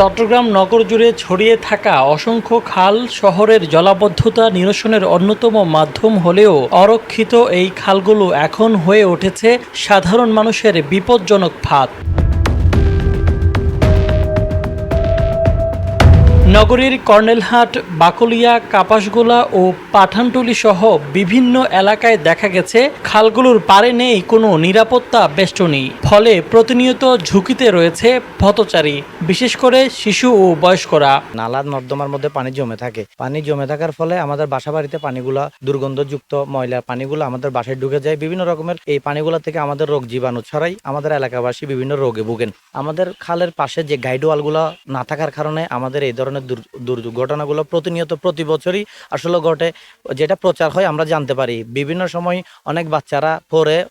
চট্টগ্রাম নগর জুড়ে ছড়িয়ে থাকা অসংখ্য খাল শহরের জলাবদ্ধতা নিরসনের অন্যতম মাধ্যম হলেও অরক্ষিত এই খালগুলো এখন হয়ে উঠেছে সাধারণ মানুষের বিপজ্জনক ফাঁদ। নগরীর কর্নেলহাট, বাকলিয়া, কাপাসগোলা ও পাঠানটুলি সহ বিভিন্ন এলাকায় দেখা গেছে, খালগুলোর পারে নেই কোনো নিরাপত্তা বেষ্টনী। ফলে প্রতিনিয়ত ঝুঁকিতে রয়েছে পথচারী, বিশেষ করে শিশু ও বয়স্করা। নালা নর্দমার মধ্যে পানি জমে থাকে। পানি জমে থাকার ফলে আমাদের বাসা বাড়িতে পানিগুলা দুর্গন্ধযুক্ত ময়লার পানিগুলো আমাদের বাসায় ঢুকে যায়। বিভিন্ন রকমের এই পানিগুলা থেকে আমাদের রোগ জীবাণু ছড়াই আমাদের এলাকাবাসী বিভিন্ন রোগে ভুগেন। আমাদের খালের পাশে যে গাইড ওয়ালগুলো না থাকার কারণে আমাদের এই ধরনের দুর- দুর্ঘটনাগুলো প্রতিনিয়ত প্রতি বছরই আসলে ঘটে। যেটা প্রচার হয় আমরা জানতে পারি। বিভিন্ন সময় অনেক বাচ্চারা পরে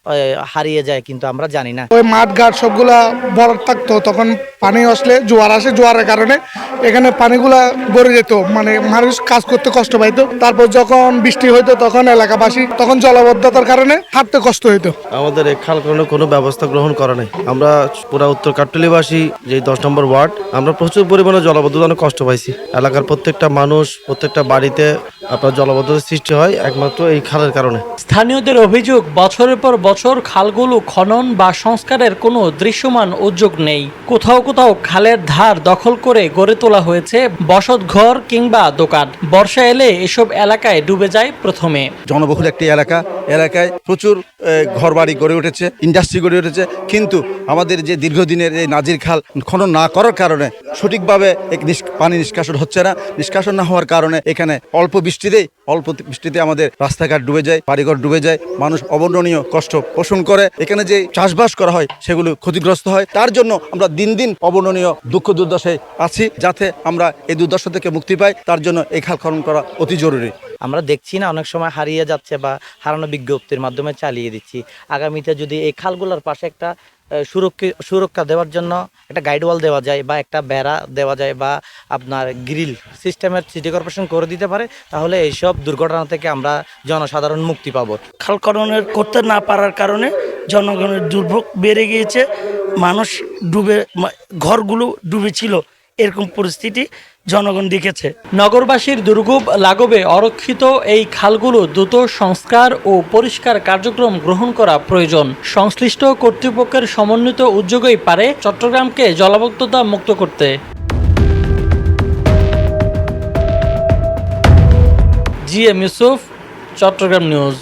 হারিয়ে যায় কিন্তু আমরা জানি না। ওই মাঠ ঘাট সবগুলা বরফ থাকতো তখন পানি আসলে জোয়ার আসে জোয়ারের কারণে। এখানে পানিগুলা গড়ে যেত মানে মানুষ কাজ করতে কষ্ট পাইতো। তারপর যখন বৃষ্টি হইতো তখন এলাকাবাসী তখন জলবদ্ধতার কারণে হাঁটতে কষ্ট হইতো। আমাদের এই খাল খননের কোনো ব্যবস্থা গ্রহণ করা নেই। আমরা পুরা উত্তর কাট্টলিবাসী যে দশ নম্বর ওয়ার্ড আমরা প্রচুর পরিমাণে জলবদ্ধতা অনেক কষ্ট পাইছি। এলাকার প্রত্যেকটা মানুষ প্রত্যেকটা বাড়িতে আপনার জলবদ্ধতার সৃষ্টি হয় একমাত্র এই খালের কারণে। স্থানীয়দের অভিযোগ বছরের পর বছর খালগুলো খনন বা সংস্কারের কোনো দৃশ্যমান উদ্যোগ নেই। কোথাও কোথাও খালের ধার দখল করে গড়ে তোলা হয়েছে বসত ঘর কিংবা দোকান। বর্ষা এলে এসব এলাকায় ডুবে যায় প্রথমে। জনবহুল একটি এলাকা এলাকায় প্রচুর ঘর বাড়ি গড়ে উঠেছে ইন্ডাস্ট্রি গড়ে উঠেছে। কিন্তু আমাদের যে দীর্ঘদিনের এই নাজির খাল খনন না করার কারণে সঠিকভাবে পানি নিষ্কাশন হচ্ছে না। নিষ্কাশন না হওয়ার কারণে এখানে অল্প বৃষ্টিতেই, অল্প বৃষ্টিতে আমাদের রাস্তাঘাট ডুবে যায়, বাড়িঘর ডুবে যায়, মানুষ অবর্ণনীয় কষ্ট পোষণ করে। এখানে যে চাষবাস করা হয়, সেগুলো ক্ষতিগ্রস্ত হয়। তার জন্য আমরা দিন দিন অবর্ণনীয় দুঃখ দুর্দশায় আছি, যাতে আমরা এই দুর্দশা থেকে মুক্তি পাই। তার জন্য এই খাল খনন করা অতি জরুরি। আমরা দেখছি না, অনেক সময় হারিয়ে যাচ্ছে বা হারানো বিজ্ঞপ্তির মাধ্যমে চালিয়ে দিচ্ছি। আগামীতে যদি এই খালগুলোর পাশে একটা সুরক্ষা সুরক্ষা দেওয়ার জন্য একটা গাইড ওয়াল দেওয়া যায় বা একটা বেড়া দেওয়া যায় বা আপনার গ্রিল সিস্টেমের সিটি কর্পোরেশন করে দিতে পারে, তাহলে এইসব দুর্ঘটনা থেকে আমরা জনসাধারণ মুক্তি পাব। খাল খননের করতে না পারার কারণে জনগণের দুর্ভোগ বেড়ে গিয়েছে। মানুষ ডুবে ঘরগুলো ডুবেছিল। এরকম পরিস্থিতি জনগণ দেখেছে। নগরবাসীর দুর্ভোগ লাগবে অরক্ষিত এই খালগুলো দ্রুত সংস্কার ও পরিষ্কার কার্যক্রম গ্রহণ করা প্রয়োজন। সংশ্লিষ্ট কর্তৃপক্ষের সমন্বিত উদ্যোগই পারে চট্টগ্রামকে জলাবদ্ধতা মুক্ত করতে। G M Yusuf, Chittagong news.